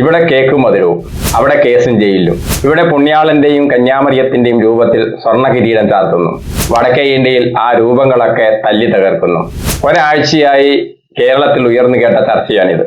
ഇവിടെ കേക്കും മധുരവും അവിടെ കേസും ജയിലും ഇവിടെ പുണ്യാളന്റെയും കന്യാമറിയത്തിന്റെയും രൂപത്തിൽ സ്വർണ കിരീടം ചാർത്തുന്നു. വടക്കേ ഇന്ത്യയിൽ ആ രൂപങ്ങളൊക്കെ തല്ലി തകർക്കുന്നു. ഒരാഴ്ചയായി കേരളത്തിൽ ഉയർന്നു കേട്ട ചർച്ചയാണിത്.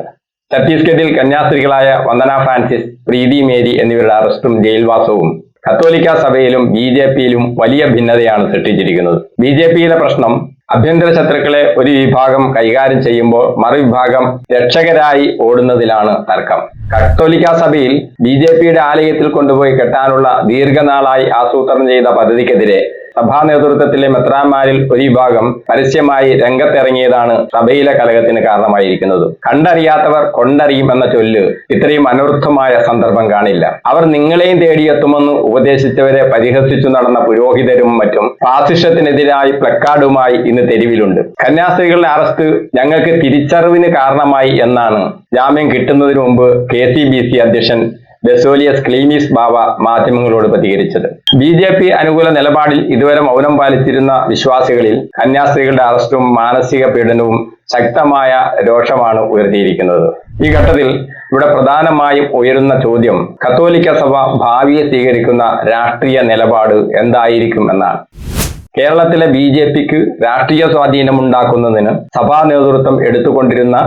ഛത്തീസ്ഗഡിൽ കന്യാസ്ത്രീകളായ വന്ദന ഫ്രാൻസിസ് പ്രീതി മേരി എന്നിവരുടെ അറസ്റ്റും ജയിൽവാസവും കത്തോലിക്ക സഭയിലും ബി ജെ പിയിലും വലിയ ഭിന്നതയാണ് സൃഷ്ടിച്ചിരിക്കുന്നത്. ബി ജെ പിയിലെ പ്രശ്നം ആഭ്യന്തര ശത്രുക്കളെ ഒരു വിഭാഗം കൈകാര്യം ചെയ്യുമ്പോൾ മറുവിഭാഗം രക്ഷകരായി ഓടുന്നതിലാണ് തർക്കം. കത്തോലിക്ക സഭയിൽ ബി ജെ പിയുടെ ആലയത്തിൽ കൊണ്ടുപോയി കെട്ടാനുള്ള ദീർഘനാളായി ആസൂത്രണം ചെയ്ത പദ്ധതിക്കെതിരെ സഭാ നേതൃത്വത്തിലെ മെത്രാന്മാരിൽ ഒരു വിഭാഗം പരസ്യമായി രംഗത്തിറങ്ങിയതാണ് സഭയിലെ കലഹത്തിന് കാരണമായിരിക്കുന്നത്. കണ്ടറിയാത്തവർ കൊണ്ടറിയും എന്ന ചൊല്ല് ഇത്രയും അനർത്ഥമായ സന്ദർഭം കാണില്ല. അവർ നിങ്ങളെയും തേടിയെത്തുമെന്ന് ഉപദേശിച്ചവരെ പരിഹസിച്ചു നടന്ന പുരോഹിതരും മറ്റും ഫാസിഷത്തിനെതിരായി പ്ലക്കാർഡുമായി ഇന്ന് തെരുവിലുണ്ട്. കന്യാസ്ത്രീകളുടെ അറസ്റ്റ് ഞങ്ങൾക്ക് തിരിച്ചറിവിന് കാരണമായി എന്നാണ് ജാമ്യം കിട്ടുന്നതിന് മുമ്പ് കെ സി ബി സി അധ്യക്ഷൻ ബെസോലിയസ് ക്ലീമീസ് ബാബ മാധ്യമങ്ങളോട് പ്രതികരിച്ചത്. ബി ജെ പി അനുകൂല നിലപാടിൽ ഇതുവരെ മൗനം പാലിച്ചിരുന്ന വിശ്വാസികളിൽ കന്യാസ്ത്രീകളുടെ അറസ്റ്റും മാനസിക പീഡനവും ശക്തമായ രോഷമാണ് ഉയർത്തിയിരിക്കുന്നത്. ഈ ഘട്ടത്തിൽ ഇവിടെ പ്രധാനമായും ഉയരുന്ന ചോദ്യം കത്തോലിക്ക സഭ ഭാവിയെ സ്വീകരിക്കുന്ന രാഷ്ട്രീയ നിലപാട് എന്തായിരിക്കും എന്നാണ്. കേരളത്തിലെ ബി ജെ പിക്ക് രാഷ്ട്രീയ സ്വാധീനം ഉണ്ടാക്കുന്നതിന് സഭാ നേതൃത്വം എടുത്തുകൊണ്ടിരുന്ന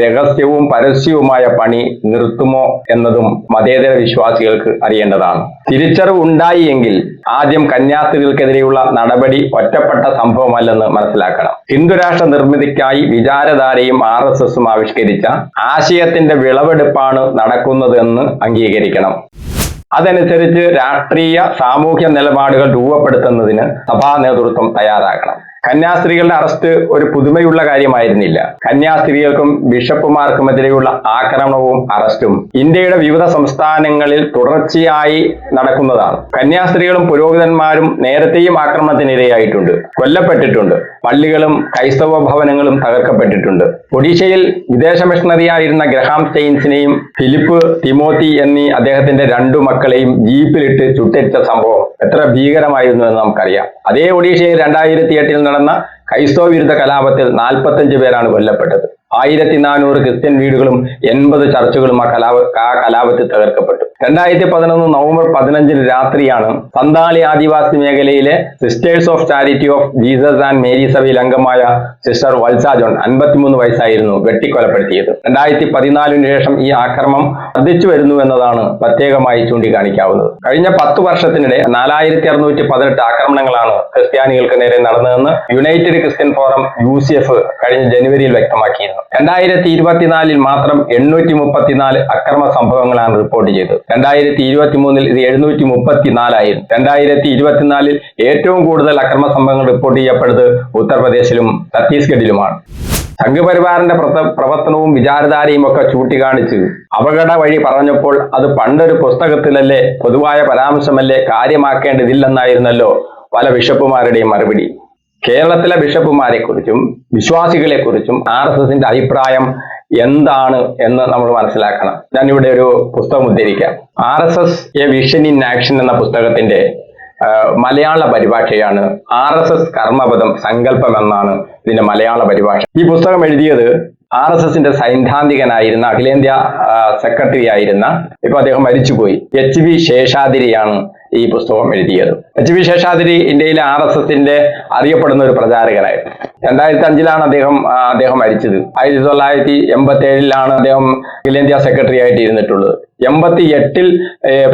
രഹസ്യവും പരസ്യവുമായ പണി നിർത്തുമോ എന്നതും മതേതര വിശ്വാസികൾക്ക് അറിയേണ്ടതാണ്. തിരിച്ചറിവ് ഉണ്ടായി എങ്കിൽ ആദ്യം കന്യാസ്ത്രീകൾക്കെതിരെയുള്ള നടപടി ഒറ്റപ്പെട്ട സംഭവമല്ലെന്ന് മനസ്സിലാക്കണം. ഹിന്ദുരാഷ്ട്ര നിർമ്മിതിക്കായി വിചാരധാരയും ആർ എസ് എസും ആവിഷ്കരിച്ച ആശയത്തിന്റെ വിളവെടുപ്പാണ് നടക്കുന്നതെന്ന് അംഗീകരിക്കണം. അതനുസരിച്ച് രാഷ്ട്രീയ സാമൂഹ്യ നിലപാടുകൾ രൂപപ്പെടുത്തുന്നതിന് സഭാ നേതൃത്വം തയ്യാറാകണം. കന്യാസ്ത്രീകളുടെ അറസ്റ്റ് ഒരു പുതുമയുള്ള കാര്യമായിരുന്നില്ല. കന്യാസ്ത്രീകൾക്കും ബിഷപ്പുമാർക്കുമെതിരെയുള്ള ആക്രമണവും അറസ്റ്റും ഇന്ത്യയുടെ വിവിധ സംസ്ഥാനങ്ങളിൽ തുടർച്ചയായി നടക്കുന്നതാണ്. കന്യാസ്ത്രീകളും പുരോഹിതന്മാരും നേരത്തെയും ആക്രമണത്തിനിരയായിട്ടുണ്ട്. കൊല്ലപ്പെട്ടിട്ടുണ്ട്. പള്ളികളും ക്രൈസ്തവ ഭവനങ്ങളും തകർക്കപ്പെട്ടിട്ടുണ്ട്. ഒഡീഷയിൽ വിദേശ മിഷണറിയായിരുന്ന ഗ്രഹാം സ്റ്റെയിൻസിനെയും ഫിലിപ്പ് തിമോത്തി എന്നീ അദ്ദേഹത്തിന്റെ രണ്ടു മക്കളെയും ജീപ്പിലിട്ട് ചുട്ടരിച്ച സംഭവം എത്ര ഭീകരമായിരുന്നു എന്ന് നമുക്കറിയാം. അതേ ഒഡീഷയിൽ രണ്ടായിരത്തി എട്ടിൽ നടന്ന ക്രൈസ്തവ വിരുദ്ധ കലാപത്തിൽ നാൽപ്പത്തഞ്ച് പേരാണ് കൊല്ലപ്പെട്ടത്. ആയിരത്തി നാനൂറ് ക്രിസ്ത്യൻ വീടുകളും എൺപത് ചർച്ചുകളും ആ കലാപ ആ കലാപത്തിൽ തകർക്കപ്പെട്ടു. രണ്ടായിരത്തി പതിനൊന്ന് നവംബർ പതിനഞ്ചിന് രാത്രിയാണ് സന്താളി ആദിവാസി മേഖലയിലെ sisters of charity of Jesus and Mary സഭയിൽ അംഗമായ സിസ്റ്റർ വത്സ ജോൺ അൻപത്തിമൂന്ന് വയസ്സായിരുന്നു വെട്ടിക്കൊലപ്പെടുത്തിയത്. രണ്ടായിരത്തി പതിനാലിന് ശേഷം ഈ ആക്രമം വർദ്ധിച്ചു വരുന്നു എന്നതാണ് പ്രത്യേകമായി ചൂണ്ടിക്കാണിക്കാവുന്നത്. കഴിഞ്ഞ പത്ത് വർഷത്തിനിടെ നാലായിരത്തി അറുന്നൂറ്റി പതിനെട്ട് ആക്രമണങ്ങളാണ് ക്രിസ്ത്യാനികൾക്ക് നേരെ നടന്നതെന്ന് യുണൈറ്റഡ് ക്രിസ്ത്യൻ ഫോറം യു കഴിഞ്ഞ ജനുവരിയിൽ വ്യക്തമാക്കിയിരുന്നു. രണ്ടായിരത്തി ഇരുപത്തിനാലിൽ മാത്രം എണ്ണൂറ്റി മുപ്പത്തിനാല് അക്രമ സംഭവങ്ങളാണ് റിപ്പോർട്ട് ചെയ്തത്. രണ്ടായിരത്തി ഇരുപത്തി മൂന്നിൽ ഇത് എഴുന്നൂറ്റി മുപ്പത്തിനാലായിരുന്നു രണ്ടായിരത്തി ഇരുപത്തിനാലിൽ ഏറ്റവും കൂടുതൽ അക്രമ സംഭവങ്ങൾ റിപ്പോർട്ട് ചെയ്യപ്പെടുന്നത് ഉത്തർപ്രദേശിലും ഛത്തീസ്ഗഡിലുമാണ്. സംഘപരിവാറിന്റെ പ്രവർത്തനവും വിചാരധാരയും ഒക്കെ ചൂണ്ടിക്കാണിച്ച് അപകട വഴി പറഞ്ഞപ്പോൾ അത് പണ്ടൊരു പുസ്തകത്തിലല്ലേ പൊതുവായ പരാമർശമല്ലേ കാര്യമാക്കേണ്ടതില്ലെന്നായിരുന്നല്ലോ പല ബിഷപ്പുമാരുടെയും മറുപടി. കേരളത്തിലെ ബിഷപ്പുമാരെ കുറിച്ചും വിശ്വാസികളെ കുറിച്ചും ആർ എസ് എസിന്റെ അഭിപ്രായം എന്താണ് എന്ന് നമ്മൾ മനസ്സിലാക്കണം. ഞാൻ ഇവിടെ ഒരു പുസ്തകം ഉദ്ധരിക്കാം. R S S a vision in action എന്ന പുസ്തകത്തിന്റെ മലയാള പരിഭാഷയാണ് ആർ എസ് എസ് കർമ്മപദം സങ്കല്പം എന്നാണ് ഇതിന്റെ മലയാള പരിഭാഷ. ഈ പുസ്തകം എഴുതിയത് ആർ എസ് എസിന്റെ സൈദ്ധാന്തികനായിരുന്ന അഖിലേന്ത്യാ സെക്രട്ടറി ആയിരുന്ന ഇപ്പൊ അദ്ദേഹം മരിച്ചുപോയി. എച്ച് വി ശേഷാതിരിയാണ് ഈ പുസ്തകം എഴുതിയത്. എച്ച് വി ശേഷാദ്രി ഇന്ത്യയിലെ ആർ എസ് എസിന്റെ അറിയപ്പെടുന്ന ഒരു പ്രചാരകനായിരുന്നു രണ്ടായിരത്തി അഞ്ചിലാണ് അദ്ദേഹം അദ്ദേഹം മരിച്ചത്. ആയിരത്തി തൊള്ളായിരത്തി എൺപത്തി ഏഴിലാണ് അദ്ദേഹം അഖിലേന്ത്യാ സെക്രട്ടറി ആയിട്ട് ഇരുന്നിട്ടുള്ളത് എൺപത്തി എട്ടിൽ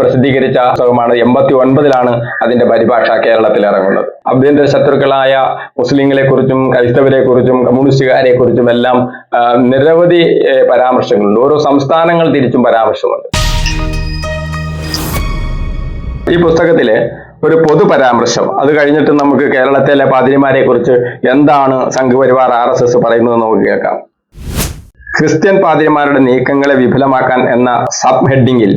പ്രസിദ്ധീകരിച്ച പുസ്തകമാണ്. എൺപത്തി ഒൻപതിലാണ് അതിന്റെ പരിഭാഷ കേരളത്തിൽ ഇറങ്ങുന്നത്. ആഭ്യന്തര ശത്രുക്കളായ മുസ്ലിങ്ങളെ കുറിച്ചും ക്രൈസ്തവരെ കുറിച്ചും കമ്മ്യൂണിസ്റ്റുകാരെ കുറിച്ചും എല്ലാം നിരവധി പരാമർശങ്ങളുണ്ട്. ഓരോ സംസ്ഥാനങ്ങൾ തിരിച്ചും പരാമർശമുണ്ട്. ഈ പുസ്തകത്തിലെ ഒരു പൊതു പരാമർശം. അത് കഴിഞ്ഞിട്ട് നമുക്ക് കേരളത്തിലെ പാതിരിമാരെ കുറിച്ച് എന്താണ് സംഘപരിവാർ ആർ എസ് എസ് പറയുന്നത് നമുക്ക് കേൾക്കാം. ക്രിസ്ത്യൻ പാതിരിമാരുടെ നീക്കങ്ങളെ വിഫലമാക്കാൻ എന്ന സബ് ഹെഡിങ്ങിൽ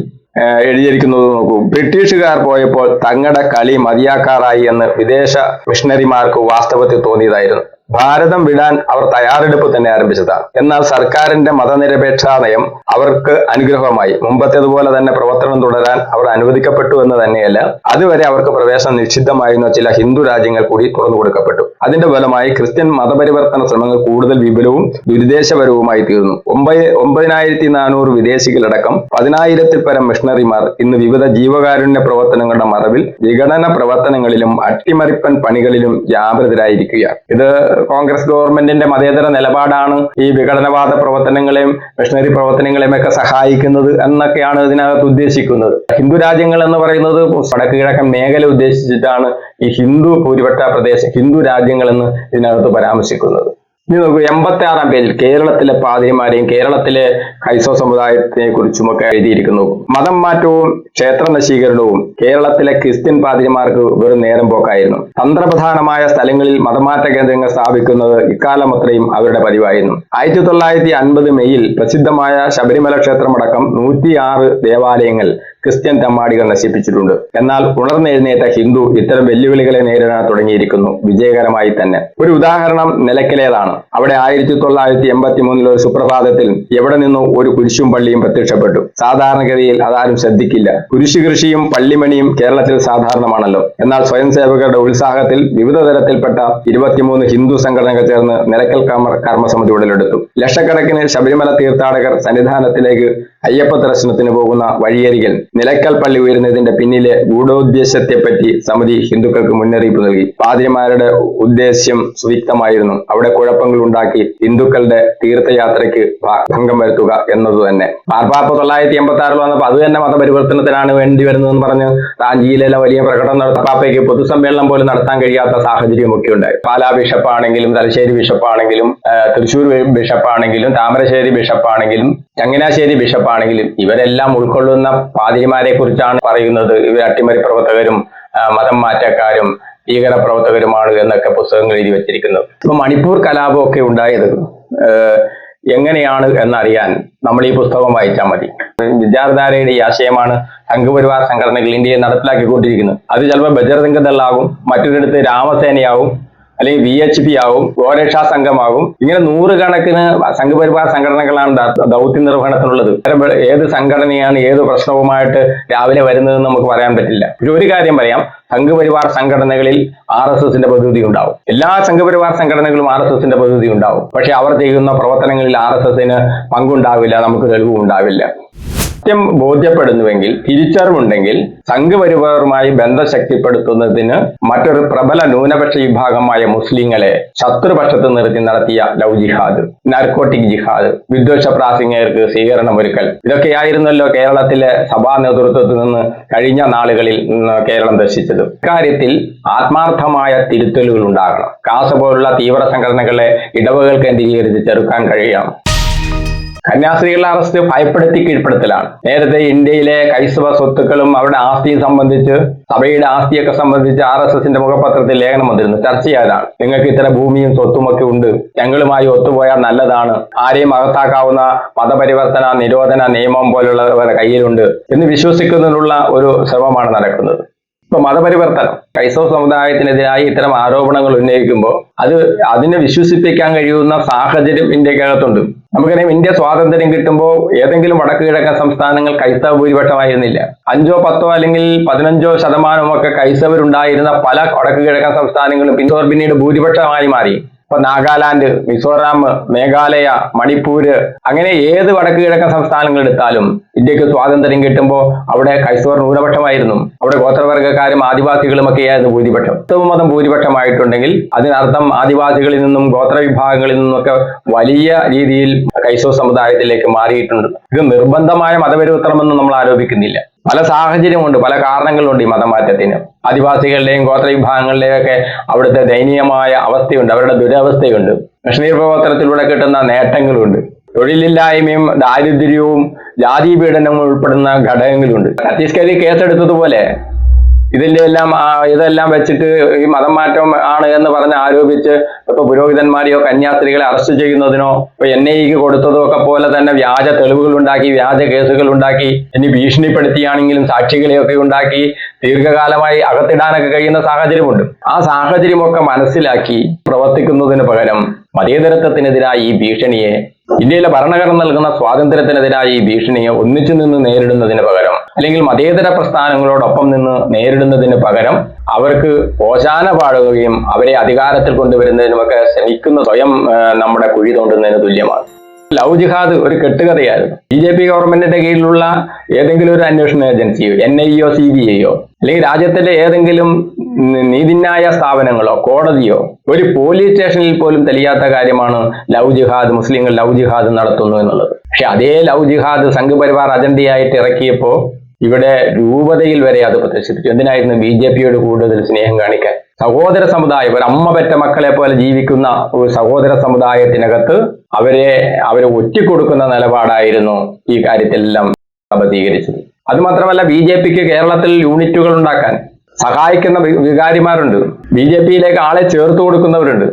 എഴുതിയിരിക്കുന്നത് നോക്കൂ. ബ്രിട്ടീഷുകാർ പോയപ്പോൾ തങ്ങളുടെ കളി മതിയാക്കാറായി എന്ന് വിദേശ മിഷണറിമാർക്ക് വാസ്തവത്തിൽ തോന്നിയതായിരുന്നു. ഭാരതം വിടാൻ അവർ തയ്യാറെടുപ്പ് തന്നെ ആരംഭിച്ചതാണ് എന്നാൽ സർക്കാരിന്റെ മതനിരപേക്ഷ നയം അവർക്ക് അനുഗ്രഹമായി. മുമ്പത്തേതുപോലെ തന്നെ പ്രവർത്തനം തുടരാൻ അവർ അനുവദിക്കപ്പെട്ടു എന്ന് തന്നെയല്ല അതുവരെ അവർക്ക് പ്രവേശനം നിഷിദ്ധമായിരുന്ന ചില ഹിന്ദു രാജ്യങ്ങൾ കൂടി തുറന്നു കൊടുക്കപ്പെട്ടു. അതിന്റെ ഫലമായി ക്രിസ്ത്യൻ മതപരിവർത്തന ശ്രമങ്ങൾ കൂടുതൽ വിപുലവും ദുരുദ്ദേശപരവുമായി തീർന്നു. ഒമ്പത് ഒമ്പതിനായിരത്തി നാനൂറ് വിദേശികളടക്കം പതിനായിരത്തിൽ പരം മിഷണറിമാർ ഇന്ന് വിവിധ ജീവകാരുണ്യ പ്രവർത്തനങ്ങളുടെ മറവിൽ വിഘടന പ്രവർത്തനങ്ങളിലും അട്ടിമറിപ്പൻ പണികളിലും വ്യാപൃതരായിരിക്കുകയാണ് ഇത് കോൺഗ്രസ് ഗവൺമെന്റിന്റെ മതേതര നിലപാടാണ് ഈ വിഘടനവാദ പ്രവർത്തനങ്ങളെയും മിഷണറി പ്രവർത്തനങ്ങളെയും ഒക്കെ സഹായിക്കുന്നത് എന്നൊക്കെയാണ് ഇതിനകത്ത് ഉദ്ദേശിക്കുന്നത്. ഹിന്ദു രാജ്യങ്ങൾ എന്ന് പറയുന്നത് വടക്ക് കിഴക്കൻ മേഖല ഉദ്ദേശിച്ചിട്ടാണ് ഈ ഹിന്ദു ഭൂരിപക്ഷ പ്രദേശം ഹിന്ദു രാജ്യങ്ങൾ എന്ന് ഇതിനകത്ത് പരാമർശിക്കുന്നത്. ഇനി നോക്കൂ എൺപത്തി ആറാം പേജിൽ കേരളത്തിലെ പാതിരിമാരെയും കേരളത്തിലെ ക്രൈസ്തവ സമുദായത്തിനെ കുറിച്ചും ഒക്കെ എഴുതിയിരിക്കുന്നു. മതം മാറ്റവും ക്ഷേത്ര നശീകരണവും കേരളത്തിലെ ക്രിസ്ത്യൻ പാതിരിമാർക്ക് വെറും നേരം പോക്കായിരുന്നു. തന്ത്രപ്രധാനമായ സ്ഥലങ്ങളിൽ മതമാറ്റ കേന്ദ്രങ്ങൾ സ്ഥാപിക്കുന്നത് ഇക്കാലം അത്രയും അവരുടെ പതിവായിരുന്നു. ആയിരത്തി തൊള്ളായിരത്തി അൻപത് മെയ്യിൽ പ്രസിദ്ധമായ ശബരിമല ക്ഷേത്രമടക്കം നൂറ്റിയാറ് ദേവാലയങ്ങൾ ക്രിസ്ത്യൻ തമ്മാടികൾ നശിപ്പിച്ചിട്ടുണ്ട്. എന്നാൽ ഉണർന്നെഴുന്നേറ്റ ഹിന്ദു ഇത്തരം വെല്ലുവിളികളെ നേരിടാൻ തുടങ്ങിയിരിക്കുന്നു. വിജയകരമായി തന്നെ. ഒരു ഉദാഹരണം നിലയ്ക്കലേതാണ്. അവിടെ ആയിരത്തി തൊള്ളായിരത്തി എൺപത്തി മൂന്നിൽ ഒരു സുപ്രഭാതത്തിൽ എവിടെ നിന്നോ ഒരു കുരിശും പള്ളിയും പ്രത്യക്ഷപ്പെട്ടു. സാധാരണഗതിയിൽ അതാരും ശ്രദ്ധിക്കില്ല. കുരിശു കൃഷിയും പള്ളിമണിയും കേരളത്തിൽ സാധാരണമാണല്ലോ. എന്നാൽ സ്വയം സേവകരുടെ ഉത്സാഹത്തിൽ വിവിധ തരത്തിൽപ്പെട്ട ഇരുപത്തിമൂന്ന് ഹിന്ദു സംഘടനകൾ ചേർന്ന് നിലക്കൽ കർമ്മ കർമ്മസമിതി ഉടലെടുത്തു. ലക്ഷക്കണക്കിന് ശബരിമല തീർത്ഥാടകർ സന്നിധാനത്തിലേക്ക് അയ്യപ്പ ദർശനത്തിന് പോകുന്ന വഴിയരികിൽ നിലക്കൽ പള്ളി ഉയരുന്നതിന്റെ പിന്നിലെ ഗൂഢോദ്ദേശത്തെപ്പറ്റി സമിതി ഹിന്ദുക്കൾക്ക് മുന്നറിയിപ്പ് നൽകി. പാതിരിമാരുടെ ഉദ്ദേശ്യം സുവിക്തമായിരുന്നു. അവിടെ കുഴപ്പങ്ങൾ ഉണ്ടാക്കി ഹിന്ദുക്കളുടെ തീർത്ഥയാത്രയ്ക്ക് ഭംഗം വരുത്തുക എന്നത് തന്നെ. മാർപ്പാപ്പ തൊള്ളായിരത്തി എൺപത്തി ആറിൽ വന്നപ്പോൾ അത് തന്നെ മതപരിവർത്തനത്തിനാണ് വേണ്ടി വരുന്നതെന്ന് പറഞ്ഞ് റാഞ്ചിയിലെ വലിയ പ്രകടനം നടത്താപ്പയ്ക്ക് പൊതുസമ്മേളനം പോലും നടത്താൻ കഴിയാത്ത സാഹചര്യം ഒക്കെ ഉണ്ടായി. പാലാ ബിഷപ്പാണെങ്കിലും തലശ്ശേരി ബിഷപ്പാണെങ്കിലും തൃശൂർ ബിഷപ്പാണെങ്കിലും താമരശ്ശേരി ബിഷപ്പാണെങ്കിലും ചങ്ങനാശ്ശേരി ബിഷപ്പാണെങ്കിലും ഇവരെല്ലാം ഉൾക്കൊള്ളുന്ന പാതിരിമാരെ കുറിച്ചാണ് പറയുന്നത്. ഇവർ അട്ടിമറി പ്രവർത്തകരും മതം മാറ്റക്കാരും ഭീകര പ്രവർത്തകരുമാണ് എന്നൊക്കെ പുസ്തകങ്ങൾ എഴുതി വെച്ചിരിക്കുന്നത്. ഇപ്പൊ മണിപ്പൂർ കലാപമൊക്കെ ഉണ്ടായത് എങ്ങനെയാണ് എന്നറിയാൻ നമ്മൾ ഈ പുസ്തകം വായിച്ചാൽ മതി. വിചാരധാരയുടെ ഈ ആശയമാണ് സംഘപരിവാർ സംഘടനകൾ ഇന്ത്യയിൽ നടപ്പിലാക്കിക്കൊണ്ടിരിക്കുന്നത്. അത് ചിലപ്പോൾ ബജറംഗ ദളാകും മറ്റൊരിടത്ത് രാമസേനയാവും അല്ലെങ്കിൽ വി എച്ച് പി ആവും ഗോരക്ഷാ സംഘമാകും ഇങ്ങനെ നൂറുകണക്കിന് സംഘപരിവാർ സംഘടനകളാണ് ദൗത്യ നിർവഹണത്തിനുള്ളത്. ഏത് സംഘടനയാണ് ഏത് പ്രശ്നവുമായിട്ട് രാവിലെ വരുന്നതെന്ന് നമുക്ക് പറയാൻ പറ്റില്ല. പക്ഷെ ഒരു കാര്യം പറയാം. സംഘപരിവാർ സംഘടനകളിൽ ആർ എസ് എസിന്റെ പ്രതിനിധി ഉണ്ടാവും. എല്ലാ സംഘപരിവാർ സംഘടനകളും ആർ എസ് എസിന്റെ പ്രതിനിധി ഉണ്ടാവും. പക്ഷെ അവർ ചെയ്യുന്ന പ്രവർത്തനങ്ങളിൽ ആർ എസ് എസിന് പങ്കുണ്ടാവില്ല നമുക്ക് തെളിവും ഉണ്ടാവില്ല. സത്യം ബോധ്യപ്പെടുന്നുവെങ്കിൽ തിരിച്ചറിവുണ്ടെങ്കിൽ സംഘപരിവാറുമായി ബന്ധം ശക്തിപ്പെടുത്തുന്നതിന് മറ്റൊരു പ്രബല ന്യൂനപക്ഷ വിഭാഗമായ മുസ്ലിങ്ങളെ ശത്രുപക്ഷത്ത് നിർത്തി നടത്തിയ ലവ് ജിഹാദ് നാർക്കോട്ടിക് ജിഹാദ് വിദ്വേഷ പ്രാസിംഗർക്ക് സ്വീകരണം ഒരുക്കൽ. ഇതൊക്കെയായിരുന്നല്ലോ കേരളത്തിലെ സഭാ നേതൃത്വത്തിൽ നിന്ന് കഴിഞ്ഞ നാളുകളിൽ കേരളം ദർശിച്ചത്. ഇക്കാര്യത്തിൽ ആത്മാർത്ഥമായ തിരുത്തലുകൾ ഉണ്ടാകണം. കാസ പോലുള്ള തീവ്ര സംഘടനകളെ ഇടവുകൾ കേന്ദ്രീകരിച്ച് ചെറുക്കാൻ കഴിയണം. കന്യാസ്ത്രീകളുടെ അറസ്റ്റ് ഭയപ്പെടുത്തി കീഴ്പ്പെടുത്തലാണ്. നേരത്തെ ഇന്ത്യയിലെ ക്രൈസ്തവ സ്വത്തുക്കളും അവരുടെ ആസ്തിയും സംബന്ധിച്ച് സഭയുടെ ആസ്തിയൊക്കെ സംബന്ധിച്ച് ആർ എസ് എസിന്റെ മുഖപത്രത്തിൽ ലേഖനം വന്നിരുന്നു. ചർച്ച ചെയ്തതാണ് നിങ്ങൾക്ക് ഇത്ര ഭൂമിയും സ്വത്തും ഒക്കെ ഉണ്ട്. ഞങ്ങളുമായി ഒത്തുപോയാൽ നല്ലതാണ്. ആരെയും അകത്താക്കാവുന്ന മതപരിവർത്തന നിരോധന നിയമം പോലുള്ളവരുടെ കയ്യിലുണ്ട് എന്ന് വിശ്വസിക്കുന്നതിനുള്ള ഒരു ശ്രമമാണ് നടക്കുന്നത്. ഇപ്പൊ മതപരിവർത്തനം ക്രൈസ്തവ സമുദായത്തിനെതിരായി ഇത്തരം ആരോപണങ്ങൾ ഉന്നയിക്കുമ്പോൾ അത് അതിനെ വിശ്വസിപ്പിക്കാൻ കഴിയുന്ന സാഹചര്യം ഇന്ത്യക്കകത്തുണ്ട് നമുക്കറിയാം ഇന്ത്യ സ്വാതന്ത്ര്യം കിട്ടുമ്പോൾ ഏതെങ്കിലും വടക്ക് കിഴക്കൻ സംസ്ഥാനങ്ങൾ ക്രൈസ്തവ ഭൂരിപക്ഷമായിരുന്നില്ല. അഞ്ചോ പത്തോ അല്ലെങ്കിൽ പതിനഞ്ചോ ശതമാനമൊക്കെ ക്രൈസ്തവരുണ്ടായിരുന്ന പല വടക്ക് കിഴക്കൻ സംസ്ഥാനങ്ങളും പിന്നോർ പിന്നീട് ഭൂരിപക്ഷമായി മാറി. ഇപ്പൊ നാഗാലാൻഡ് മിസോറാം മേഘാലയ മണിപ്പൂര് അങ്ങനെ ഏത് വടക്ക് കിഴക്കൻ സംസ്ഥാനങ്ങൾ എടുത്താലും ഇന്ത്യയ്ക്ക് സ്വാതന്ത്ര്യം കിട്ടുമ്പോൾ അവിടെ ക്രൈസ്തവർ ന്യൂനപക്ഷമായിരുന്നു. അവിടെ ഗോത്രവർഗക്കാരും ആദിവാസികളും ഒക്കെ ആയിരുന്നു ഭൂരിപക്ഷം. ക്രിസ്തവ മതം ഭൂരിപക്ഷമായിട്ടുണ്ടെങ്കിൽ അതിനർത്ഥം ആദിവാസികളിൽ നിന്നും ഗോത്രവിഭാഗങ്ങളിൽ നിന്നൊക്കെ വലിയ രീതിയിൽ ക്രൈസ്തവ സമുദായത്തിലേക്ക് മാറിയിട്ടുണ്ട്. ഇത് നിർബന്ധമായ മതപരിവർത്തനമെന്ന് നമ്മൾ ആരോപിക്കുന്നില്ല. പല സാഹചര്യമുണ്ട് പല കാരണങ്ങളുണ്ട് ഈ മതമാറ്റത്തിന്. ആദിവാസികളുടെയും ഗോത്ര വിഭാഗങ്ങളുടെയും ഒക്കെ അവിടുത്തെ ദയനീയമായ അവസ്ഥയുണ്ട് അവരുടെ ദുരവസ്ഥയുണ്ട്. കശ്മീർ പ്രവർത്തനത്തിലൂടെ കിട്ടുന്ന നേട്ടങ്ങളുണ്ട്. തൊഴിലില്ലായ്മയും ദാരിദ്ര്യവും ജാതി പീഡനവും ഉൾപ്പെടുന്ന ഘടകങ്ങളുണ്ട്. ഛത്തീസ്ഗഡിൽ കേസെടുത്തതുപോലെ ഇതിന്റെ എല്ലാം ഇതെല്ലാം വെച്ചിട്ട് ഈ മതം മാറ്റം ആണ് എന്ന് പറഞ്ഞ് ആരോപിച്ച് ഇപ്പൊ പുരോഹിതന്മാരെയോ കന്യാസ്ത്രീകളെ അറസ്റ്റ് ചെയ്യുന്നതിനോ ഇപ്പൊ എൻ ഐ കൊടുത്തതോ ഒക്കെ പോലെ തന്നെ വ്യാജ തെളിവുകൾ ഉണ്ടാക്കി വ്യാജ കേസുകൾ ഉണ്ടാക്കി ഇനി ഭീഷണിപ്പെടുത്തിയാണെങ്കിലും സാക്ഷികളെയൊക്കെ ഉണ്ടാക്കി ദീർഘകാലമായി അകത്തിടാനൊക്കെ കഴിയുന്ന സാഹചര്യമുണ്ട്. ആ സാഹചര്യമൊക്കെ മനസ്സിലാക്കി പ്രവർത്തിക്കുന്നതിന് പകരം മതേതരത്വത്തിനെതിരായ ഈ ഭീഷണിയെ ഇന്ത്യയിലെ ഭരണഘടന നൽകുന്ന സ്വാതന്ത്ര്യത്തിനെതിരായ ഈ ഭീഷണിയെ ഒന്നിച്ചു നിന്ന് നേരിടുന്നതിന് പകരം അല്ലെങ്കിൽ മതേതര പ്രസ്ഥാനങ്ങളോടൊപ്പം നിന്ന് നേരിടുന്നതിന് പകരം അവർക്ക് ഓശാന പാടുകയും അവരെ അധികാരത്തിൽ കൊണ്ടുവരുന്നതിനുമൊക്കെ ശ്രമിക്കുന്ന സ്വയം നമ്മുടെ കുഴി തോണ്ടുന്നതിന് തുല്യമാണ്. ലവ് ജിഹാദ് ഒരു കെട്ടുകഥയായിരുന്നു. ബി ജെ പി ഗവൺമെന്റിന്റെ കീഴിലുള്ള ഏതെങ്കിലും ഒരു അന്വേഷണ ഏജൻസിയോ എൻ ഐ ഒ സി ബി ഐയോ അല്ലെങ്കിൽ രാജ്യത്തിലെ ഏതെങ്കിലും നീതിന്യായ സ്ഥാപനങ്ങളോ കോടതിയോ ഒരു പോലീസ് സ്റ്റേഷനിൽ പോലും തെളിയാത്ത കാര്യമാണ് ലവ് ജിഹാദ് മുസ്ലിങ്ങൾ ലവ് ജിഹാദ് നടത്തുന്നു എന്നുള്ളത്. പക്ഷെ അതേ ലവ് ജിഹാദ് സംഘപരിവാർ അജണ്ടയായിട്ട് ഇറക്കിയപ്പോ ഇവിടെ രൂപതയിൽ വരെ അത് പ്രദർശിപ്പിച്ചു. എന്തിനായിരുന്നു ബി ജെ പിയോട് കൂടുതൽ സ്നേഹം കാണിക്കാൻ? സഹോദര സമുദായം ഒരു അമ്മ പെറ്റ മക്കളെ പോലെ ജീവിക്കുന്ന ഒരു സഹോദര സമുദായത്തിനകത്ത് അവരെ അവരെ ഒറ്റിക്കൊടുക്കുന്ന നിലപാടായിരുന്നു ഈ കാര്യത്തിലെല്ലാം സഭ അതുമാത്രമല്ല അത് മാത്രമല്ല ബി ജെ പിക്ക് കേരളത്തിൽ യൂണിറ്റുകൾ ഉണ്ടാക്കാൻ സഹായിക്കുന്ന വികാരിമാരുണ്ട്. ബി ജെ പിയിലേക്ക് ആളെ ചേർത്ത് കൊടുക്കുന്നവരുണ്ട്.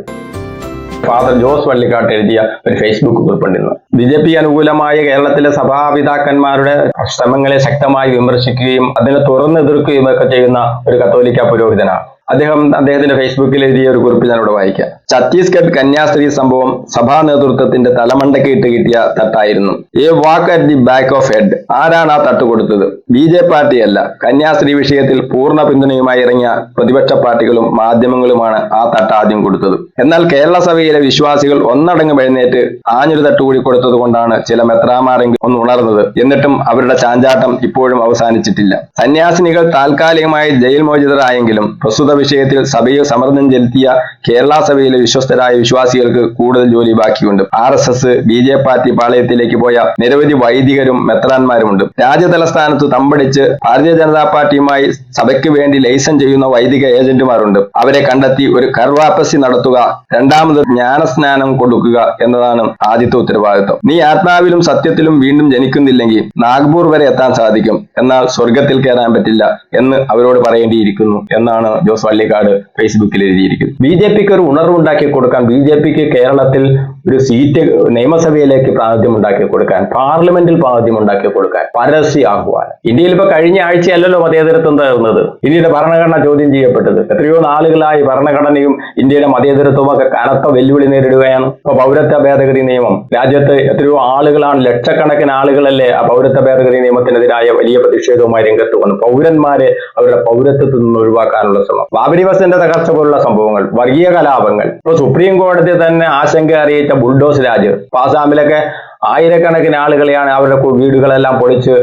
ഫാദർ ജോസ് വള്ളിക്കാട്ട് എഴുതിയ ഒരു ഫേസ്ബുക്ക് കുറിപ്പുണ്ടിരുന്നു ബി ജെ പി അനുകൂലമായ കേരളത്തിലെ സഭാപിതാക്കന്മാരുടെ ശ്രമങ്ങളെ ശക്തമായി വിമർശിക്കുകയും അതിനെ തുറന്നെതിർക്കുകയും ഒക്കെ ചെയ്യുന്ന ഒരു കത്തോലിക്ക പുരോഹിതനാണ്. അദ്ദേഹം അദ്ദേഹത്തിന്റെ ഫേസ്ബുക്കിൽ എഴുതിയ ഒരു കുറിപ്പ് ഞാനിവിടെ വായിക്കാം. ഛത്തീസ്ഗഡ് കന്യാസ്ത്രീ സംഭവം സഭാ നേതൃത്വത്തിന്റെ തലമണ്ടയ്ക്ക് ഇട്ട് കിട്ടിയ തട്ടായിരുന്നു. A whack at the back of head ആരാണ് ആ തട്ട് കൊടുത്തത്? ബി ജെ പാർട്ടിയല്ല. കന്യാസ്ത്രീ വിഷയത്തിൽ പൂർണ പിന്തുണയുമായി ഇറങ്ങിയ പ്രതിപക്ഷ പാർട്ടികളും മാധ്യമങ്ങളുമാണ് ആ തട്ട് ആദ്യം കൊടുത്തത്. എന്നാൽ കേരള സഭയിലെ വിശ്വാസികൾ ഒന്നടങ്ങ് എഴുന്നേറ്റ് ആഞ്ഞൊരു തട്ടുകൂടി കൊടുത്തത് കൊണ്ടാണ് ചില മെത്രാമാരെങ്കിലും ഒന്ന് ഉണർന്നത്. എന്നിട്ടും അവരുടെ ചാഞ്ചാട്ടം ഇപ്പോഴും അവസാനിച്ചിട്ടില്ല. സന്യാസിനികൾ താൽക്കാലികമായി ജയിൽ മോചിതരായെങ്കിലും പ്രസ്തുത വിഷയത്തിൽ സഭയിൽ സമ്മർദ്ദം ചെലുത്തിയ കേരള സഭയിലെ വിശ്വസ്തരായ വിശ്വാസികൾക്ക് കൂടുതൽ ജോലി ബാക്കിയുണ്ട്. R S S B J party പാളയത്തിലേക്ക് പോയ നിരവധി വൈദികരും മെത്രാന്മാരുമുണ്ട്. രാജ്യതലസ്ഥാനത്ത് തമ്പടിച്ച് ഭാരതീയ ജനതാ പാർട്ടിയുമായി സഭയ്ക്ക് വേണ്ടി ലൈസൻ ചെയ്യുന്ന വൈദിക ഏജന്റുമാരുണ്ട്. അവരെ കണ്ടെത്തി ഒരു കർവാപ്പസി നടത്തുക രണ്ടാമത് ജ്ഞാനസ്നാനം കൊടുക്കുക എന്നതാണ് ആദ്യത്തെ ഉത്തരവാദിത്വം. നീ ആത്മാവിലും സത്യത്തിലും വീണ്ടും ജനിക്കുന്നില്ലെങ്കിൽ നാഗ്പൂർ വരെ എത്താൻ സാധിക്കും. എന്നാൽ സ്വർഗത്തിൽ കയറാൻ പറ്റില്ല എന്ന് അവരോട് പറയേണ്ടിയിരിക്കുന്നു എന്നാണ് ജോസ് വള്ളിക്കാട് ഫേസ്ബുക്കിൽ എഴുതിയിരിക്കുന്നത്. ബി ജെ പിക്ക് ഒരു ഉണർവുണ്ടാക്കി കൊടുക്കാൻ ബി ജെ പിക്ക് കേരളത്തിൽ ഒരു സീറ്റ് നിയമസഭയിലേക്ക് പ്രാതിനിധ്യം ഉണ്ടാക്കി കൊടുക്കാൻ പാർലമെന്റിൽ പ്രാതിനിധ്യം ഉണ്ടാക്കി കൊടുക്കാൻ പരസ്യ ആഹ്വാനം. ഇന്ത്യയിൽ ഇപ്പൊ കഴിഞ്ഞ ആഴ്ചയല്ലല്ലോ മതേതരത്വം തീർന്നത് ഇന്ത്യയുടെ ഭരണഘടന ചോദ്യം ചെയ്യപ്പെട്ടത്. എത്രയോ നാളുകളായി ഭരണഘടനയും ഇന്ത്യയുടെ മതേതരത്വവും ഒക്കെ കനത്ത വെല്ലുവിളി നേരിടുകയാണ്. ഇപ്പൊ പൗരത്വ ഭേദഗതി നിയമം. രാജ്യത്ത് എത്രയോ ആളുകളാണ് ലക്ഷക്കണക്കിന് ആളുകളല്ലേ ആ പൗരത്വ ഭേദഗതി നിയമത്തിനെതിരായ വലിയ പ്രതിഷേധവുമായി രംഗത്ത് വന്നു. പൗരന്മാരെ അവരുടെ പൗരത്വത്തിൽ നിന്ന് ഒഴിവാക്കാനുള്ള ശ്രമം. ബാബരി ബസിന്റെ തകർച്ച പോലുള്ള സംഭവങ്ങൾ വർഗീയ കലാപങ്ങൾ. ഇപ്പൊ സുപ്രീം കോടതി തന്നെ ആശങ്ക അറിയിച്ച ബുൾഡോസ് രാജ് ആസാമിലൊക്കെ ആയിരക്കണക്കിന് ആളുകളെയാണ് അവരുടെ വീടുകളെല്ലാം പൊളിച്ച്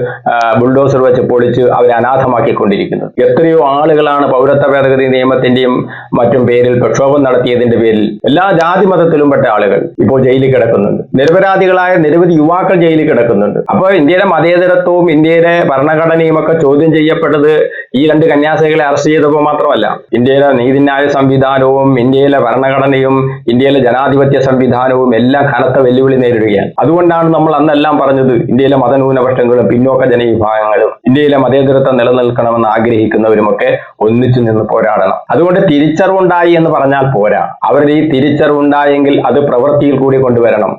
ബുൾഡോസർ വെച്ച് പൊളിച്ച് അവരെ അനാഥമാക്കിക്കൊണ്ടിരിക്കുന്നത്. എത്രയോ ആളുകളാണ് പൗരത്വ ഭേദഗതി നിയമത്തിന്റെയും മറ്റും പേരിൽ പ്രക്ഷോഭം നടത്തിയതിന്റെ പേരിൽ എല്ലാ ജാതി മതത്തിലും പെട്ട ആളുകൾ ഇപ്പോൾ ജയിലിൽ കിടക്കുന്നുണ്ട്. നിരപരാധികളായ നിരവധി യുവാക്കൾ ജയിലിൽ കിടക്കുന്നുണ്ട്. അപ്പോൾ ഇന്ത്യയുടെ മതേതരത്വവും ഇന്ത്യയുടെ ഭരണഘടനയും ഒക്കെ ചോദ്യം ചെയ്യപ്പെട്ടത് ഈ രണ്ട് കന്യാസികളെ അറസ്റ്റ് ചെയ്തപ്പോൾ മാത്രമല്ല. ഇന്ത്യയിലെ നീതിന്യായ സംവിധാനവും ഇന്ത്യയിലെ ഭരണഘടനയും ഇന്ത്യയിലെ ജനാധിപത്യ സംവിധാനവും എല്ലാം കനത്ത വെല്ലുവിളി നേരിടുകയാണ്. അതുകൊണ്ടാണ് നമ്മൾ അന്നെല്ലാം പറഞ്ഞത് ഇന്ത്യയിലെ മതന്യൂനപക്ഷങ്ങളും പിന്നോക്ക ജനവിഭാഗങ്ങളും ഇന്ത്യയിലെ മതേതരത്വം നിലനിൽക്കണമെന്ന് ആഗ്രഹിക്കുന്നവരുമൊക്കെ ഒന്നിച്ചു നിന്ന് പോരാടണം. അതുകൊണ്ട് തിരിച്ചറിവുണ്ടായി എന്ന് പറഞ്ഞാൽ പോരാ. അവരുടെ ഈ തിരിച്ചറിവുണ്ടായെങ്കിൽ അത് പ്രവൃത്തിയിൽ കൂടി കൊണ്ടുവരണം.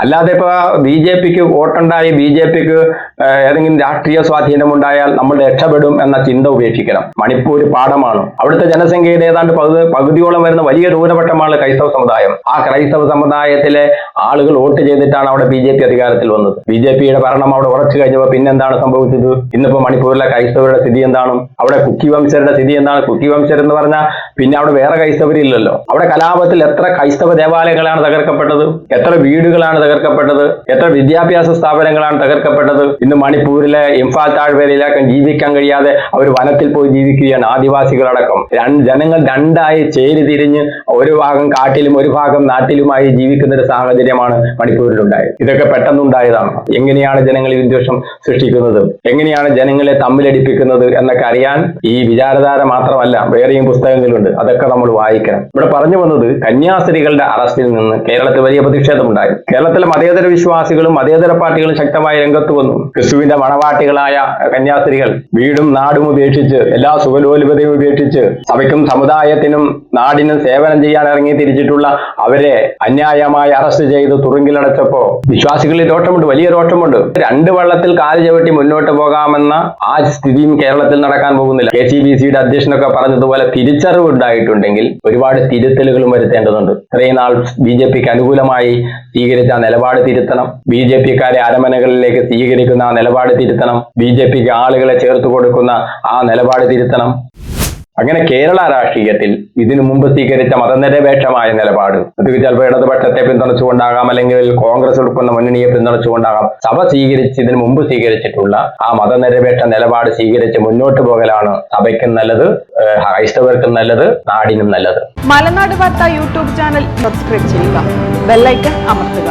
അല്ലാതെ ഇപ്പൊ ബി ജെ പിക്ക് വോട്ടുണ്ടായി ബി ജെ പിക്ക് ഏതെങ്കിലും രാഷ്ട്രീയ സ്വാധീനം ഉണ്ടായാൽ നമ്മൾ രക്ഷപ്പെടും എന്ന ചിന്ത ഉപേക്ഷിക്കണം. മണിപ്പൂർ പാഠമാണ്. അവിടുത്തെ ജനസംഖ്യയിൽ ഏതാണ്ട് പകുതി പകുതിയോളം വരുന്ന വലിയ ന്യൂനപക്ഷമാണ് ക്രൈസ്തവ സമുദായം. ആ ക്രൈസ്തവ സമുദായത്തിലെ ആളുകൾ വോട്ട് ചെയ്തിട്ടാണ് അവിടെ ബി ജെ പി അധികാരത്തിൽ വന്നത്. ബി ജെ പിയുടെ ഭരണം അവിടെ ഉറച്ചു കഴിഞ്ഞപ്പോൾ പിന്നെന്താണ് സംഭവിച്ചത്? ഇന്നിപ്പോ മണിപ്പൂരിലെ ക്രൈസ്തവരുടെ സ്ഥിതി എന്താണ്? അവിടെ കുക്കി വംശരുടെ സ്ഥിതി എന്താണ്? കുക്കി വംശർ എന്ന് പറഞ്ഞാൽ പിന്നെ അവിടെ വേറെ ക്രൈസ്തവരില്ലല്ലോ. അവിടെ കലാപത്തിൽ എത്ര ക്രൈസ്തവ ദേവാലയങ്ങളാണ് തകർക്കപ്പെട്ടത്? എത്ര വീടുകളാണ് തകർക്കപ്പെട്ടത്? എത്ര വിദ്യാഭ്യാസ സ്ഥാപനങ്ങളാണ് തകർക്കപ്പെട്ടത്? ഇന്ന് മണിപ്പൂരിലെ ഇംഫാൽ താഴ്വരയിലൊക്കെ ജീവിക്കാൻ കഴിയാതെ അവർ വനത്തിൽ പോയി ജീവിക്കുകയാണ് ആദിവാസികളടക്കം. രണ്ട് ജനങ്ങൾ രണ്ടായി ചേരി തിരിഞ്ഞ് ഒരു ഭാഗം കാട്ടിലും ഒരു ഭാഗം നാട്ടിലുമായി ജീവിക്കുന്ന ഒരു സാഹചര്യമാണ് മണിപ്പൂരിലുണ്ടായത്. ഇതൊക്കെ പെട്ടെന്നുണ്ടായതാണ്. എങ്ങനെയാണ് ജനങ്ങൾ ഈ വിദ്വേഷം സൃഷ്ടിക്കുന്നത്? എങ്ങനെയാണ് ജനങ്ങളെ തമ്മിലടിപ്പിക്കുന്നത് എന്നൊക്കെ അറിയാൻ ഈ വിചാരധാര മാത്രമല്ല വേറെയും പുസ്തകങ്ങളുണ്ട്. അതൊക്കെ നമ്മൾ വായിക്കണം. ഇവിടെ പറഞ്ഞു വന്നത് കന്യാസ്ത്രീകളുടെ അറസ്റ്റിൽ നിന്ന് കേരളത്തിൽ വലിയ പ്രതിഷേധമുണ്ടായി. കേരളത്തിൽ കേരളത്തിലെ മതേതര വിശ്വാസികളും മതേതര പാർട്ടികളും ശക്തമായി രംഗത്ത് വന്നു. ക്രിസ്തുവിന്റെ മണവാട്ടികളായ കന്യാസ്ത്രീകൾ വീടും നാടും ഉപേക്ഷിച്ച് എല്ലാ സുഖലോലുപതയും ഉപേക്ഷിച്ച് സഭയ്ക്കും സമുദായത്തിനും നാടിനും സേവനം ചെയ്യാൻ ഇറങ്ങി തിരിച്ചിട്ടുള്ള അവരെ അന്യായമായി അറസ്റ്റ് ചെയ്ത് തുറുങ്കിലടച്ചപ്പോ വിശ്വാസികളിൽ രോട്ടമുണ്ട് വലിയ രോഷമുണ്ട്. രണ്ട് വള്ളത്തിൽ കാൽ ചവിട്ടി മുന്നോട്ട് പോകാമെന്ന ആ സ്ഥിതിയും കേരളത്തിൽ നടക്കാൻ പോകുന്നില്ല. കെ സി ബി സിയുടെ അധ്യക്ഷനൊക്കെ പറഞ്ഞതുപോലെ തിരിച്ചറിവ് ഉണ്ടായിട്ടുണ്ടെങ്കിൽ ഒരുപാട് തിരുത്തലുകളും വരുത്തേണ്ടതുണ്ട്. ഇത്രയും നാൾ ബി ജെ പിക്ക് അനുകൂലമായി സ്വീകരിച്ച നിലപാട് തിരുത്തണം. ബി ജെ പിക്കാരെ അരമനകളിലേക്ക് സ്വീകരിക്കുന്ന ആ നിലപാട് തിരുത്തണം. ബി ജെ പിക്ക് ആളുകളെ ചേർത്ത് കൊടുക്കുന്ന ആ നിലപാട് തിരുത്തണം. അങ്ങനെ കേരള രാഷ്ട്രീയത്തിൽ ഇതിനു മുമ്പ് സ്വീകരിച്ച മതനിരപേക്ഷമായ നിലപാട്. അത് ചിലപ്പോൾ ഇടതുപക്ഷത്തെ പിന്തുണച്ചുകൊണ്ടാകാം അല്ലെങ്കിൽ കോൺഗ്രസ് എടുക്കുന്ന മുന്നണിയെ പിന്തുണച്ചുകൊണ്ടാകാം. സഭ സ്വീകരിച്ച് ഇതിനു മുമ്പ് സ്വീകരിച്ചിട്ടുള്ള ആ മതനിരപേക്ഷ നിലപാട് സ്വീകരിച്ച് മുന്നോട്ട് പോകലാണ് സഭയ്ക്കും നല്ലത് ക്രൈസ്തവർക്കും നല്ലത് നാടിനും നല്ലത്. മലനാട് വാർത്ത യൂട്യൂബ് ചാനൽ സബ്സ്ക്രൈബ് ചെയ്യുക. ബെല്ലൈക്കൺ അമർത്തുക.